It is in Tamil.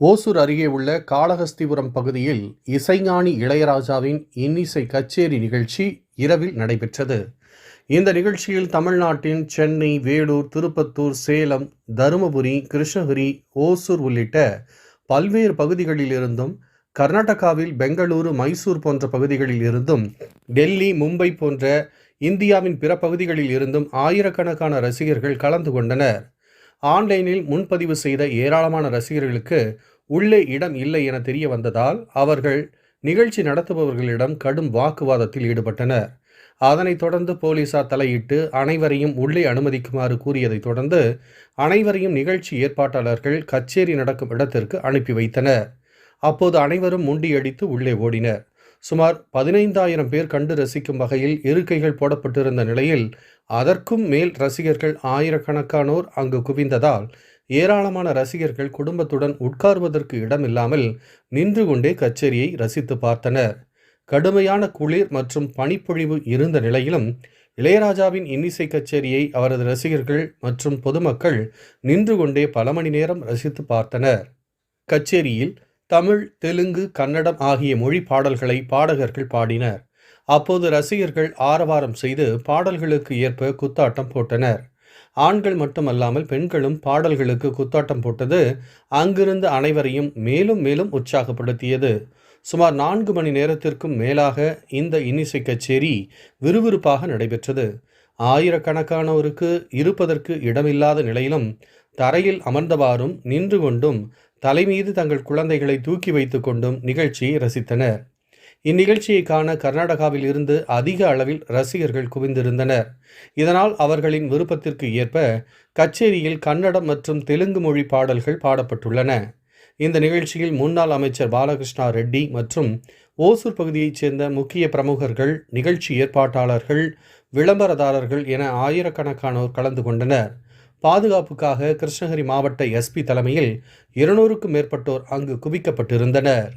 ஓசூர் அருகே உள்ள காளஹஸ்திபுரம் பகுதியில் இசைஞானி இளையராஜாவின் இன்னிசை கச்சேரி நிகழ்ச்சி இரவில் நடைபெற்றது. இந்த நிகழ்ச்சியில் தமிழ்நாட்டின் சென்னை வேலூர் திருப்பத்தூர் சேலம் தருமபுரி கிருஷ்ணகிரி ஓசூர் உள்ளிட்ட பல்வேறு பகுதிகளில் இருந்தும் கர்நாடகாவில் பெங்களூரு மைசூர் போன்ற பகுதிகளில் இருந்தும் டெல்லி மும்பை போன்ற இந்தியாவின் பிற பகுதிகளில் இருந்தும் ஆயிரக்கணக்கான ரசிகர்கள் கலந்து கொண்டனர். ஆன்லைனில் முன்பதிவு செய்த ஏராளமான ரசிகர்களுக்கு உள்ளே இடம் இல்லை என தெரிய வந்ததால் அவர்கள் நிகழ்ச்சி நடத்துபவர்களிடம் கடும் வாக்குவாதத்தில் ஈடுபட்டனர். அதனைத் தொடர்ந்து போலீசார் தலையிட்டு அனைவரையும் உள்ளே அனுமதிக்குமாறு கூறியதைத் தொடர்ந்து அனைவரையும் நிகழ்ச்சி ஏற்பாட்டாளர்கள் கச்சேரி நடக்கும் இடத்திற்கு அனுப்பி வைத்தனர். அப்போது அனைவரும் முண்டியடித்து உள்ளே ஓடினர். சுமார் பதினைந்தாயிரம் பேர் கண்டு ரசிக்கும் வகையில் இருக்கைகள் போடப்பட்டிருந்த நிலையில் அதற்கும் மேல் ரசிகர்கள் ஆயிரக்கணக்கானோர் அங்கு குவிந்ததால் ஏராளமான ரசிகர்கள் குடும்பத்துடன் உட்கார்வதற்கு இடமில்லாமல் நின்று கொண்டே கச்சேரியை ரசித்து பார்த்தனர். கடுமையான குளிர் மற்றும் பனிப்பொழிவு இருந்த நிலையிலும் இளையராஜாவின் இன்னிசை கச்சேரியை அவரது ரசிகர்கள் மற்றும் பொதுமக்கள் நின்று கொண்டே பல மணி நேரம் ரசித்து பார்த்தனர். கச்சேரியில் தமிழ் தெலுங்கு கன்னடம் ஆகிய மொழி பாடல்களை பாடகர்கள் பாடினர். அப்போது ரசிகர்கள் ஆரவாரம் செய்து பாடல்களுக்கு ஏற்ப குத்தாட்டம் போட்டனர். ஆண்கள் மட்டுமல்லாமல் பெண்களும் பாடல்களுக்கு குத்தாட்டம் போட்டது அங்கிருந்த அனைவரையும் மேலும் மேலும் உற்சாகப்படுத்தியது. சுமார் நான்கு மணி நேரத்திற்கும் மேலாக இந்த இன்னிசை கச்சேரி விறுவிறுப்பாக நடைபெற்றது. ஆயிரக்கணக்கானோருக்கு இருப்பதற்கு இடமில்லாத நிலையிலும் தரையில் அமர்ந்தவாறும் நின்று கொண்டும் தலைமீது தங்கள் குழந்தைகளை தூக்கி வைத்து கொண்டும் நிகழ்ச்சியை ரசித்தனர். இந்நிகழ்ச்சியை காண கர்நாடகாவில் இருந்து அதிக அளவில் ரசிகர்கள் குவிந்திருந்தனர். இதனால் அவர்களின் விருப்பத்திற்கு ஏற்ப கச்சேரியில் கன்னடம் மற்றும் தெலுங்கு மொழி பாடல்கள் பாடப்பட்டுள்ளன. இந்த நிகழ்ச்சியில் முன்னாள் அமைச்சர் பாலகிருஷ்ணா ரெட்டி மற்றும் ஓசூர் பகுதியைச் சேர்ந்த முக்கிய பிரமுகர்கள் நிகழ்ச்சி ஏற்பாட்டாளர்கள் விளம்பரதாரர்கள் என ஆயிரக்கணக்கானோர் கலந்து கொண்டனர். பாதுகாப்புக்காக கிருஷ்ணகிரி மாவட்ட எஸ்பி தலைமையில் இருநூறுக்கும் மேற்பட்டோர் அங்கு குவிக்கப்பட்டிருந்தனர்.